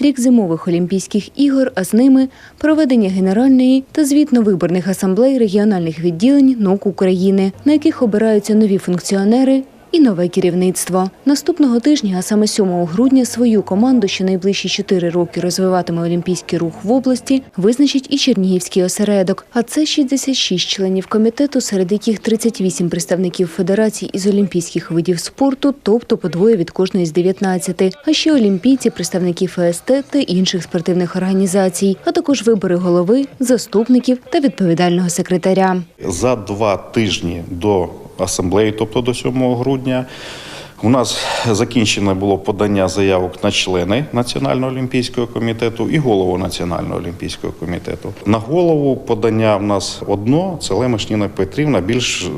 Рік зимових Олімпійських ігор, а з ними проведення генеральної та звітно-виборних асамблей регіональних відділень НОК України, на яких обираються нові функціонери і нове керівництво. Наступного тижня, а саме 7 грудня, свою команду, що найближчі 4 роки розвиватиме олімпійський рух в області, визначить і Чернігівський осередок. А це 66 членів комітету, серед яких 38 представників федерацій із олімпійських видів спорту, тобто по двоє від кожної з 19. А ще олімпійці, представники ФСТ та інших спортивних організацій, а також вибори голови, заступників та відповідального секретаря. За два тижні до асамблеї, тобто до 7 грудня, у нас закінчено було подання заявок на члени Національного олімпійського комітету і голову Національного олімпійського комітету. На голову подання в нас одно це Лемешніна Петрівна. Більш е,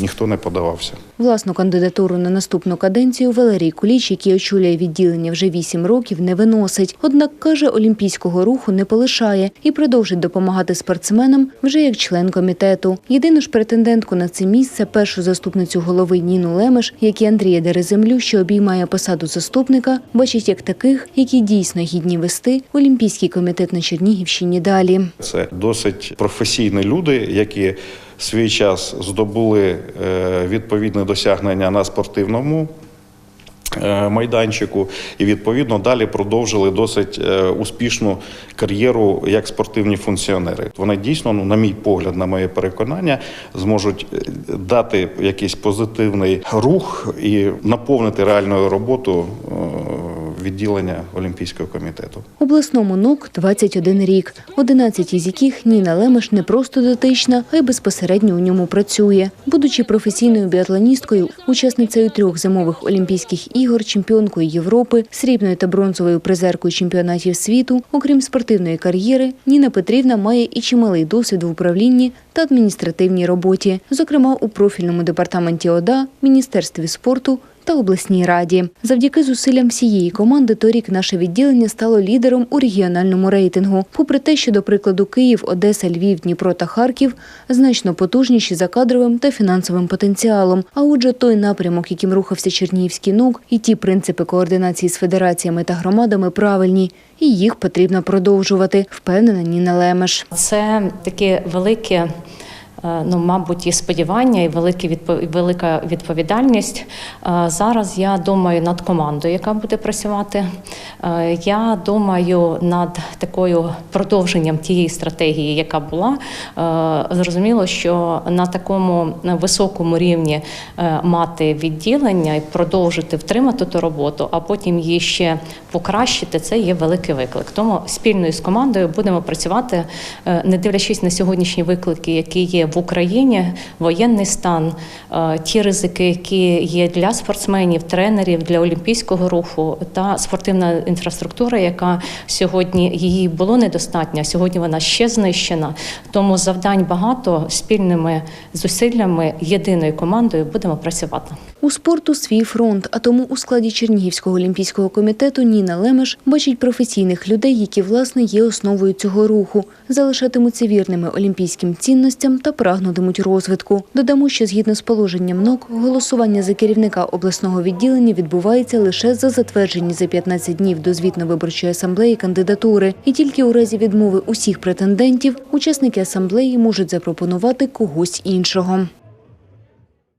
ніхто не подавався. Власну кандидатуру на наступну каденцію Валерій Куліч, який очолює відділення вже вісім років, не виносить. Однак каже, олімпійського руху не полишає і продовжить допомагати спортсменам вже як член комітету. Єдину ж претендентку на це місце, першу заступницю голови Ніну Лемеш, як і Андрія Дереземлю, що обіймає посаду заступника, бачить як таких, які дійсно гідні вести Олімпійський комітет на Чернігівщині далі. Це досить професійні люди, які свій час здобули е, відповідне досягнення на спортивному е, майданчику і відповідно далі продовжили досить е, успішну кар'єру як спортивні функціонери. Вони дійсно, ну на мій погляд, на моє переконання, зможуть дати якийсь позитивний рух і наповнити реальною роботу відділення Олімпійського комітету. Обласному НОК 21 рік, 11 із яких Ніна Лемеш не просто дотична, а й безпосередньо у ньому працює. Будучи професійною біатлоністкою, учасницею трьох зимових Олімпійських ігор, чемпіонкою Європи, срібною та бронзовою призеркою чемпіонатів світу, окрім спортивної кар'єри, Ніна Петрівна має і чималий досвід в управлінні та адміністративній роботі, зокрема у профільному департаменті ОДА, Міністерстві спорту та обласній раді. Завдяки зусиллям всієї команди торік наше відділення стало лідером у регіональному рейтингу. Попри те, що, до прикладу, Київ, Одеса, Львів, Дніпро та Харків значно потужніші за кадровим та фінансовим потенціалом. А отже, той напрямок, яким рухався Чернігівський НУК, і ті принципи координації з федераціями та громадами правильні, і їх потрібно продовжувати, впевнена Ніна Лемеш. Це таке велике. Е, Ну, мабуть, і сподівання, і велика відповідальність. Е, Зараз я думаю над командою, яка буде працювати. Е, Я думаю над такою продовженням тієї стратегії, яка була. Зрозуміло, що на такому високому рівні мати відділення і продовжити втримати ту роботу, а потім її ще покращити, це є великий виклик. Тому спільно з командою будемо працювати, не дивлячись на сьогоднішні виклики, які є в Україні, воєнний стан, е, ті ризики, які є для спортсменів, тренерів, для олімпійського руху та спортивна інфраструктура, яка сьогодні її було недостатньо, сьогодні вона ще знищена. Тому завдань багато спільними зусиллями єдиною командою будемо працювати. У спорту свій фронт, а тому у складі Чернігівського олімпійського комітету Ніна Лемеш бачить професійних людей, які власне є основою цього руху, залишатимуться вірними олімпійським цінностям та прагнутимуть розвитку. Додамо, що згідно з положенням НОК, голосування за керівника обласного відділення відбувається лише за затверджені за 15 днів до звітно-виборчої асамблеї кандидатури, і тільки у разі відмови усіх претендентів учасники асамблеї можуть запропонувати когось іншого.